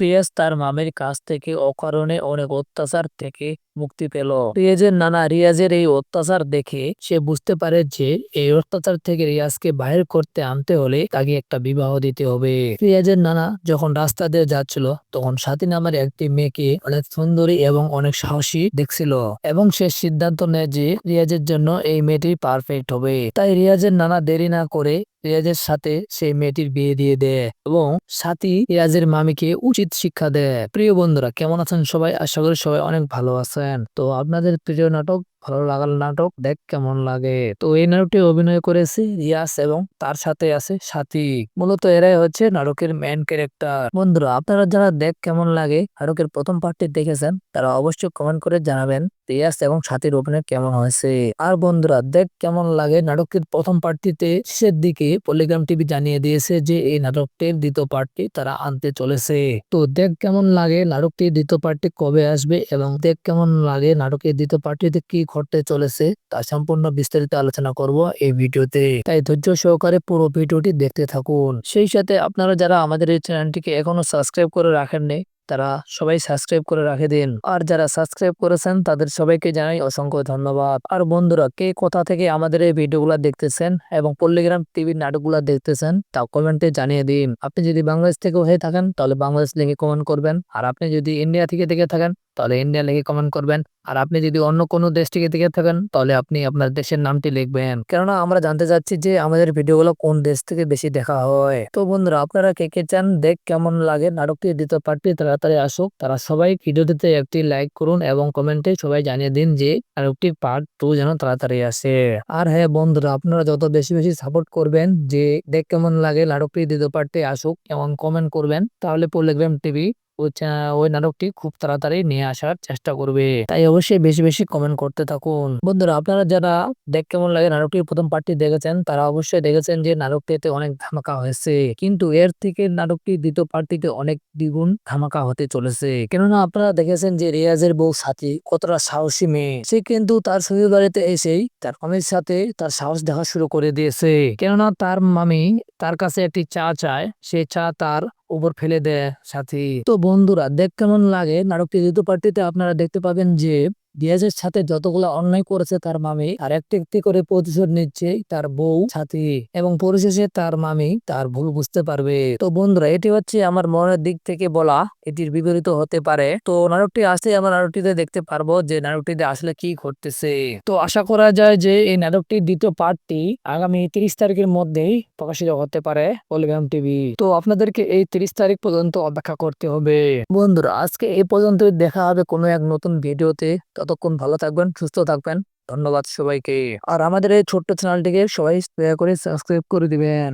রিয়াজ তার মামির কাছ থেকে অকারণে অনেক অত্যাচার থেকে মুক্তি পেল। রিয়াজের নানা রিয়াজের এই অত্যাচার দেখে সে বুঝতে পারে যে এই অত্যাচার থেকে রিয়াজকে বাহির করতে আনতে হলে তাকে একটা বিবাহ দিতে হবে। রিয়াজের নানা যখন রাস্তা দিয়ে যাচ্ছিল, তখন সাথী নামের একটি মেয়েকে অনেক সুন্দরী এবং অনেক সাহসী দেখছিল এবং সে সিদ্ধান্ত নেয় যে রিয়াজের জন্য এই মেয়েটি পারফেক্ট হবে। তাই রিয়াজের নানা দেরি না করে রিয়াজের সাথে সেই মেয়েটির বিয়ে দিয়ে দেয় এবং সাথী রিয়াজের মামিকে উচিত শিক্ষা দেয় প্রিয় বন্ধুরা, কেমন আছেন সবাই? আশা করি সবাই অনেক ভালো আছেন। তো আপনাদের প্রিয় নাটক ভালো লাগার নাটক, দেখ কেমন লাগে। তো এই নাটকটি অভিনয় করেছে রিয়াজ এবং তার সাথে আছে সাথী। মূলত এরাই হচ্ছে নাটকের মেন ক্যারেক্টার বন্ধুরা, আপনারা যারা দেখ কেমন লাগে নাটকের প্রথম পার্টটি দেখেছেন, তারা অবশ্যই কমেন্ট করে জানাবেন রিয়াজ এবং সাথীর অভিনয় কেমন হয়েছে। আর বন্ধুরা, দেখ কেমন লাগে নাটকের প্রথম পার্টটিতে। শেষের দিকে পলিগ্রাম টিভি জানিয়ে দিয়েছে যে এই নাটকটির দ্বিতীয় পার্টটি তারা আনতে চলেছে। তো দেখ কেমন লাগে নাটকটির দ্বিতীয় পার্টটি কবে আসবে এবং দেখ কেমন লাগে নাটকের দ্বিতীয় পার্টটিতে কি ঘটতে চলেছে, তা সম্পূর্ণ বিস্তারিত আলোচনা করব এই ভিডিওতে। তাই ধৈর্য সহকারে পুরো ভিডিওটি দেখতে থাকুন। সেই সাথে আপনারা যারা আমাদের এই চ্যানেলটিকে এখনও সাবস্ক্রাইব করে রাখেননি তারা সবাই সাবস্ক্রাইব করে রাখে দিন। আর যারা সাবস্ক্রাইব করেছেন, তাদের সবাইকে জানাই অসংখ্য ধন্যবাদ। আর বন্ধুরা, কে কোথা থেকে আমাদের এই ভিডিওগুলো দেখতেছেন এবং পল্লিগ্রাম টিভির নাটকগুলো দেখতেছেন, তা কমেন্টে জানিয়ে দিন। আপনি যদি বাংলাদেশ থেকে হয়ে থাকেন, তাহলে বাংলাদেশ লিখে কমেন্ট করবেন। আর আপনি যদি ইন্ডিয়া থেকে দেখে থাকেন, তাহলে ইন্ডিয়া লিখে কমেন্ট করবেন। আর আপনি যদি অন্য কোনো দেশ থেকে দেখে থাকেন, তাহলে আপনি আপনার দেশের নামটি লিখবেন। কেননা, আমরা জানতে চাচ্ছি যে আমাদের ভিডিওগুলো কোন দেশ থেকে বেশি দেখা হয়। তো বন্ধুরা, আপনারা কে কে চান, দেখ কেমন লাগে নাটকটি, দ্বিতীয় পার্টটি তাড়াতাড়ি আসুক। তারা সবাই ভিডিওটিতে একটি লাইক করুন এবং কমেন্টে সবাই জানিয়ে দিন যে নাটকটি পার্ট টু যেন তাড়াতাড়ি আসে। আর হ্যাঁ বন্ধুরা, আপনারা যত বেশি বেশি সাপোর্ট করবেন, যে দেখ কেমন লাগে নাটকটি দ্বিতীয় পার্টটি আসুক এবং কমেন্ট করবেন, তাহলে পল্লিগ্রাম টিভি ওই নাটকটি খুব তাড়াতাড়ি নিয়ে আসার চেষ্টা করবে। তাই অবশ্যই বেশি বেশি কমেন্ট করতে থাকুন। বন্ধুরা, আপনারা যারা দেখ কেমন লাগে নাটকটির প্রথম পার্টটি দেখেছেন, তারা অবশ্যই দেখেছেন যে নাটকটিতে অনেক ধামাকা হয়েছে। কিন্তু এর থেকে নাটকটি দ্বিতীয় পার্টিতে অনেক দ্বিগুণ ধামাকা হতে চলেছে। কেননা, আপনারা দেখেছেন যে রিয়াজের বউ সাথী কতটা সাহসী মেয়ে। সে কিন্তু তার শ্বশুর বাড়িতে এসেই তার মামির সাথে তার সাহস দেখা শুরু করে দিয়েছে। কেননা, তার মামি তার কাছে একটি চা চায়। সে চা তার উপর ফেলে দেয়, সাথী। তো বন্ধুরা, দেখ কেমন লাগে। নাটকটি দ্বিতীয় পার্টিতে আপনারা দেখতে পাবেন যে ডিয়াজের সাথে যতগুলো অন্যায় করেছে তার মামি আর একটি একটি করে প্রতিশোধ নিচ্ছে তার বউ সাথী এবং পরিশেষে তার মামি, তার ভুল বুঝতে পারবে। তো বন্ধুরা, এটি হচ্ছে আমার মনের দিক থেকে বলা, এটির বিপরীত হতে পারে। তো নাটকটি আসতে আমরা নাটকটিতে দেখতে পারব যে নাটকটিতে আসলে কি ঘটতেছে। তো আশা করা যায় যে এই নাটকটির দ্বিতীয় পার্টটি আগামী তিরিশ তারিখের মধ্যেই প্রকাশিত হতে পারে পলিগ্রাম টিভি। তো আপনাদেরকে এই তিরিশ তারিখ পর্যন্ত অপেক্ষা করতে হবে। বন্ধুরা, আজকে এই পর্যন্ত দেখা হবে কোনো এক নতুন ভিডিওতে। ততক্ষণ ভালো থাকবেন, সুস্থ থাকবেন। ধন্যবাদ সবাইকে। আর আমাদের এই ছোট্ট চ্যানেলটিকে সবাই দয়া করে সাবস্ক্রাইব করে দিবেন।